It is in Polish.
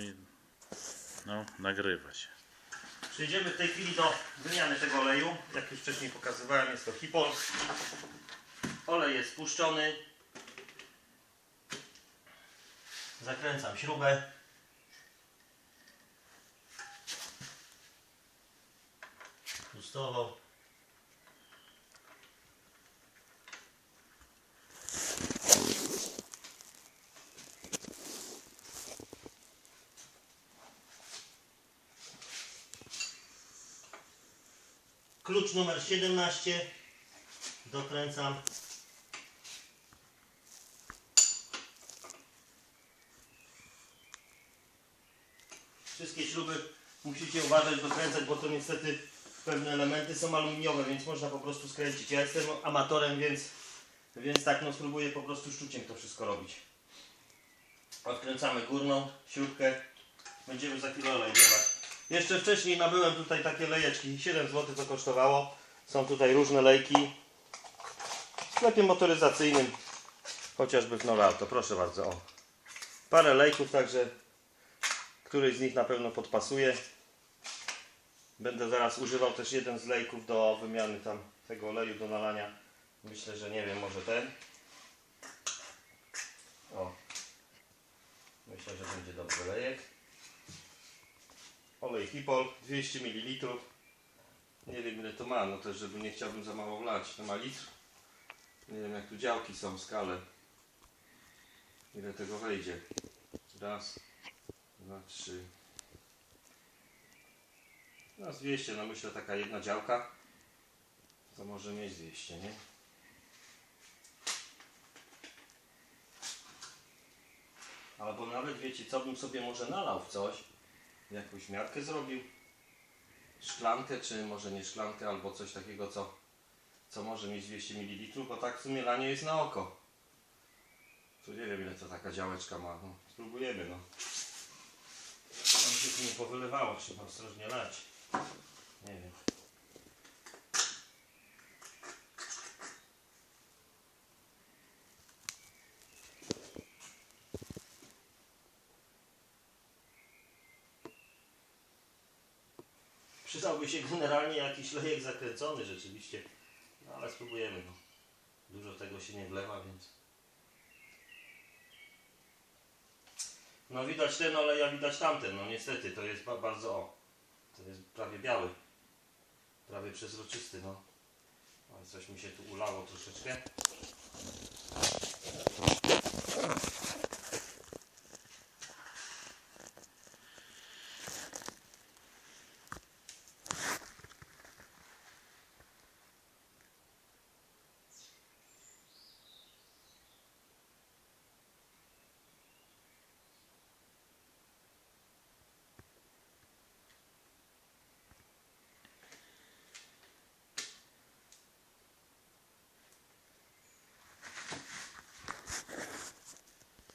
i no, nagrywa się. Przejdziemy w tej chwili do wymiany tego oleju. Jak już wcześniej pokazywałem, jest to Hipol. Olej jest spuszczony. Zakręcam śrubę. Pustował. Klucz numer 17. Dokręcam. Wszystkie śruby musicie uważać, dokręcać, bo to niestety pewne elementy są aluminiowe, więc można po prostu skręcić. Ja jestem amatorem, więc, więc tak no spróbuję po prostu sztuciem to wszystko robić. Odkręcamy górną śrubkę. Będziemy za chwilę olej wlewać. Jeszcze wcześniej nabyłem tutaj takie lejeczki. 7 zł to kosztowało. Są tutaj różne lejki. W sklepie motoryzacyjnym. Chociażby w Norauto. Proszę bardzo. O. Parę lejków, także któryś z nich na pewno podpasuje. Będę zaraz używał też jeden z lejków do wymiany tam tego oleju do nalania. Myślę, że nie wiem, może ten. O. Myślę, że będzie dobry lejek. Olej Hipol 200 ml. Nie wiem ile to ma, no też żeby nie chciałbym za mało wlać. To ma litr. Nie wiem jak tu działki są, skale. Ile tego wejdzie. Raz, dwa, trzy. No z 200, no myślę taka jedna działka. To może mieć 200, nie? Albo nawet wiecie co bym sobie może nalał w coś jakąś miarkę zrobił. Szklankę, czy może nie szklankę, albo coś takiego, co, co może mieć 200 ml, bo tak w sumie lanie jest na oko. Tu nie wiem ile to taka działeczka ma. No, spróbujemy no. Tam się tu nie powylewało, trzeba ostrożnie lać. Nie wiem. Przydałby się generalnie jakiś lejek zakręcony rzeczywiście. No ale spróbujemy. No. Dużo tego się nie wlewa, więc. No widać ten olej, a widać tamten. No niestety, to jest ba- bardzo o. To jest prawie biały. Prawie przezroczysty, no. Ale coś mi się tu ulało troszeczkę.